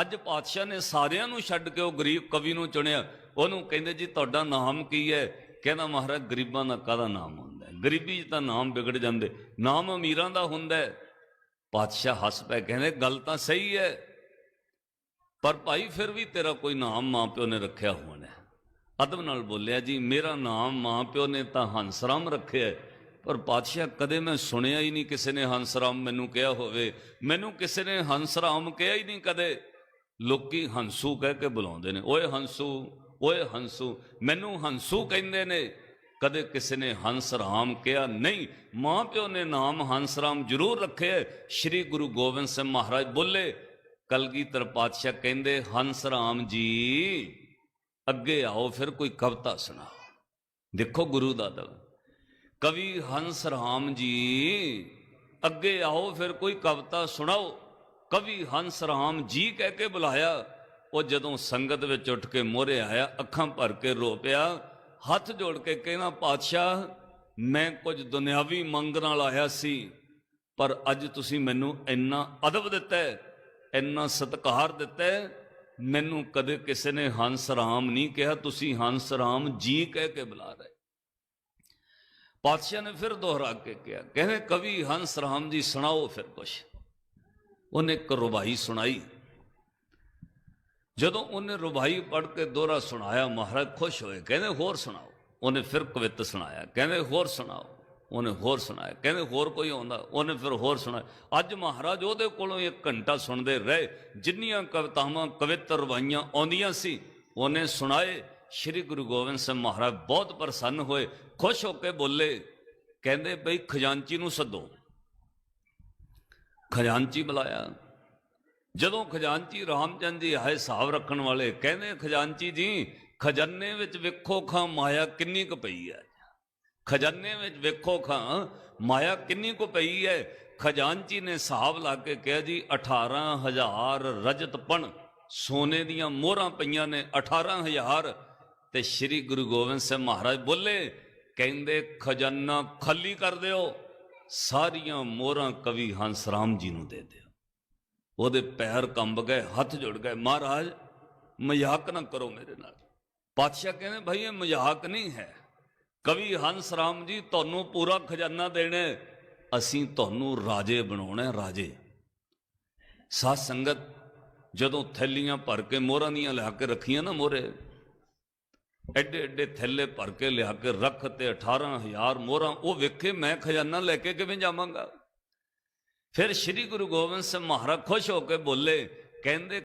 ਅੱਜ ਪਾਤਸ਼ਾਹ ਨੇ ਸਾਰਿਆਂ ਨੂੰ ਛੱਡ ਕੇ ਉਹ ਗਰੀਬ ਕਵੀ ਨੂੰ ਚੁਣਿਆ। ਉਹਨੂੰ ਕਹਿੰਦੇ, ਜੀ, ਤੁਹਾਡਾ ਨਾਮ ਕੀ ਹੈ? ਕਹਿੰਦਾ, ਮਹਾਰਾਜ, ਗਰੀਬਾਂ ਦਾ ਕਾਹਦਾ ਨਾਮ ਹੁੰਦਾ ਹੈ? ਗਰੀਬੀ 'ਚ ਤਾਂ ਨਾਮ ਵਿਗੜ ਜਾਂਦੇ। ਨਾਮ ਅਮੀਰਾਂ ਦਾ ਹੁੰਦਾ ਹੈ। ਪਾਤਸ਼ਾਹ ਹੱਸ ਪਏ, ਕਹਿੰਦੇ, ਗੱਲ ਤਾਂ ਸਹੀ ਹੈ, ਪਰ ਭਾਈ ਫਿਰ ਵੀ ਤੇਰਾ ਕੋਈ ਨਾਮ ਮਾਂ ਪਿਓ ਨੇ ਰੱਖਿਆ ਹੋਣਾ ਅਦਬ ਨਾਲ ਬੋਲਿਆ, ਜੀ, ਮੇਰਾ ਨਾਮ ਮਾਂ ਪਿਓ ਨੇ ਤਾਂ ਹੰਸਰਾਮ ਰੱਖਿਆ ਪਰ ਪਾਤਸ਼ਾਹ, ਕਦੇ ਮੈਂ ਸੁਣਿਆ ਹੀ ਨਹੀਂ ਕਿਸੇ ਨੇ ਹੰਸਰਾਮ ਮੈਨੂੰ ਕਿਹਾ ਹੋਵੇ। ਮੈਨੂੰ ਕਿਸੇ ਨੇ ਹੰਸਰਾਮ ਕਿਹਾ ਹੀ ਨਹੀਂ ਕਦੇ। ਲੋਕੀ ਹੰਸੂ ਕਹਿ ਕੇ ਬੁਲਾਉਂਦੇ ਨੇ, ਓਏ ਹੰਸੂ ਓਏ ਹੰਸੂ। ਮੈਨੂੰ ਹੰਸੂ ਕਹਿੰਦੇ ਨੇ, ਕਦੇ ਕਿਸੇ ਨੇ ਹੰਸ ਰਾਮ ਕਿਹਾ? ਨਹੀਂ ਮਾਂ ਪਿਓ ਨੇ ਨਾਮ ਹੰਸ ਰਾਮ ਜ਼ਰੂਰ ਰੱਖਿਆ ਸ੍ਰੀ ਗੁਰੂ ਗੋਬਿੰਦ ਸਿੰਘ ਮਹਾਰਾਜ ਬੋਲੇ, ਕਲਗੀਧਰ ਪਾਤਸ਼ਾਹ ਕਹਿੰਦੇ, ਹੰਸ ਰਾਮ ਜੀ, ਅੱਗੇ ਆਓ, ਫਿਰ ਕੋਈ ਕਵਿਤਾ ਸੁਣਾਓ। ਦੇਖੋ ਗੁਰੂ ਦਾ ਦਲ। ਕਵੀ ਹੰਸ ਰਾਮ ਜੀ, ਅੱਗੇ ਆਓ, ਫਿਰ ਕੋਈ ਕਵਿਤਾ ਸੁਣਾਓ। ਕਵੀ ਹੰਸ ਰਾਮ ਜੀ ਕਹਿ ਕੇ ਬੁਲਾਇਆ, ਉਹ ਜਦੋਂ ਸੰਗਤ ਵਿੱਚ ਉੱਠ ਕੇ ਮੋਹਰੇ ਆਇਆ, ਅੱਖਾਂ ਭਰ ਕੇ ਰੋ ਪਿਆ, ਹੱਥ ਜੋੜ ਕੇ ਕਹਿੰਦਾ ਪਾਤਸ਼ਾਹ, ਮੈਂ ਕੁਝ ਦੁਨਿਆਵੀ ਮੰਗ ਨਾਲ ਆਇਆ ਸੀ, ਪਰ ਅੱਜ ਤੁਸੀਂ ਮੈਨੂੰ ਇੰਨਾ ਅਦਬ ਦਿੱਤਾ, ਇੰਨਾ ਸਤਿਕਾਰ ਦਿੱਤਾ, ਮੈਨੂੰ ਕਦੇ ਕਿਸੇ ਨੇ ਹੰਸ ਰਾਮ ਨਹੀਂ ਕਿਹਾ, ਤੁਸੀਂ ਹੰਸ ਰਾਮ ਜੀ ਕਹਿ ਕੇ ਬੁਲਾ ਰਹੇ। ਪਾਤਸ਼ਾਹ ਨੇ ਫਿਰ ਦੁਹਰਾ ਕੇ ਕਿਹਾ ਕਹਿੰਦੇ ਕਵੀ ਹੰਸ ਰਾਮ ਜੀ, ਸੁਣਾਓ ਫਿਰ ਕੁਛ। ਉਹਨੇ ਇੱਕ ਰੁਬਾਈ ਸੁਣਾਈ। ਜਦੋਂ ਉਹਨੇ ਰੁਬਾਈ ਪੜ੍ਹ ਕੇ ਦੋਹਰਾ ਸੁਣਾਇਆ, ਮਹਾਰਾਜ ਖੁਸ਼ ਹੋਏ, ਕਹਿੰਦੇ ਹੋਰ ਸੁਣਾਓ। ਉਹਨੇ ਫਿਰ ਕਵਿਤ ਸੁਣਾਇਆ, ਕਹਿੰਦੇ ਹੋਰ ਸੁਣਾਓ। ਉਹਨੇ ਹੋਰ ਸੁਣਾਇਆ, ਕਹਿੰਦੇ ਹੋਰ ਕੋਈ ਆਉਂਦਾ। ਉਹਨੇ ਫਿਰ ਹੋਰ ਸੁਣਾਇਆ। ਅੱਜ ਮਹਾਰਾਜ ਉਹਦੇ ਕੋਲੋਂ ਇੱਕ ਘੰਟਾ ਸੁਣਦੇ ਰਹੇ। ਜਿੰਨੀਆਂ ਕਵਿਤਾਵਾਂ, ਕਵਿਤ ਰਵਾਈਆਂ ਆਉਂਦੀਆਂ ਸੀ, ਉਹਨੇ ਸੁਣਾਏ। ਸ੍ਰੀ ਗੁਰੂ ਗੋਬਿੰਦ ਸਿੰਘ ਮਹਾਰਾਜ ਬਹੁਤ ਪ੍ਰਸੰਨ ਹੋਏ, ਖੁਸ਼ ਹੋ ਕੇ ਬੋਲੇ, ਕਹਿੰਦੇ ਬਈ ਖਜ਼ਾਨਚੀ ਨੂੰ ਸੱਦੋ। ਖਜ਼ਾਨਚੀ ਬੁਲਾਇਆ। ਜਦੋਂ ਖਜ਼ਾਨਚੀ ਰਾਮਚੰਦ ਜੀ ਆਏ ਹਿਸਾਬ ਰੱਖਣ ਵਾਲੇ ਕਹਿੰਦੇ, ਖਜ਼ਾਨਚੀ ਜੀ, ਖਜ਼ਾਨੇ ਵਿੱਚ ਵੇਖੋ ਖਾਂ ਮਾਇਆ ਕਿੰਨੀ ਕੁ ਪਈ ਹੈ। ਖਜ਼ਾਨੇ ਵਿੱਚ ਵੇਖੋ ਖਾਂ ਮਾਇਆ ਕਿੰਨੀ ਕੁ ਪਈ ਹੈ। ਖਜ਼ਾਨਚੀ ਨੇ ਹਿਸਾਬ ਲਾ ਕੇ ਕਿਹਾ ਜੀ 18000 ਰਜਤ ਪਣ, ਸੋਨੇ ਦੀਆਂ ਮੋਹਰਾਂ ਪਈਆਂ ਨੇ 18000 ਤੇ ਸ੍ਰੀ ਗੁਰੂ ਗੋਬਿੰਦ ਸਿੰਘ ਮਹਾਰਾਜ ਬੋਲੇ, ਕਹਿੰਦੇ, ਖਜ਼ਾਨਾ ਖਾਲੀ ਕਰ ਦਿਓ। ਸਾਰੀਆਂ ਮੋਹਰਾਂ ਕਵੀ ਹੰਸ ਰਾਮ ਜੀ ਨੂੰ ਦੇ ਦਿਓ ਉਹਦੇ ਪੈਰ ਕੰਬ ਗਏ, ਹੱਥ ਜੁੜ ਗਏ, ਮਹਾਰਾਜ, ਮਜ਼ਾਕ ਨਾ ਕਰੋ ਮੇਰੇ ਨਾਲ। ਪਾਤਸ਼ਾਹ ਕਹਿੰਦੇ, ਭਾਈ ਇਹ ਮਜ਼ਾਕ ਨਹੀਂ ਹੈ। ਕਵੀ ਹੰਸ ਰਾਮ ਜੀ ਤੁਹਾਨੂੰ ਪੂਰਾ ਖਜ਼ਾਨਾ ਦੇਣਾ। ਅਸੀਂ ਤੁਹਾਨੂੰ ਰਾਜੇ ਬਣਾਉਣਾ, ਰਾਜੇ। ਸਾਧ ਸੰਗਤ ਜਦੋਂ ਥੈਲੀਆਂ ਭਰ ਕੇ ਮੋਹਰਾਂ ਦੀਆਂ ਲਿਆ ਕੇ ਰੱਖੀਆਂ ਨਾ ਮੋਹਰੇ ਐਡੇ ਐਡੇ ਥੈਲੇ ਭਰ ਕੇ ਲਿਆ ਕੇ ਰੱਖ ਤੇ 18000 ਮੋਹਰਾਂ, ਉਹ ਵੇਖੇ ਮੈਂ ਖਜ਼ਾਨਾ ਲੈ ਕੇ ਕਿਵੇਂ ਜਾਵਾਂਗਾ? ਫਿਰ ਸ੍ਰੀ ਗੁਰੂ ਗੋਬਿੰਦ ਸਿੰਘ ਮਹਾਰਾਜ ਖੁਸ਼ ਹੋ ਕੇ ਬੋਲੇ, ਕਹਿੰਦੇ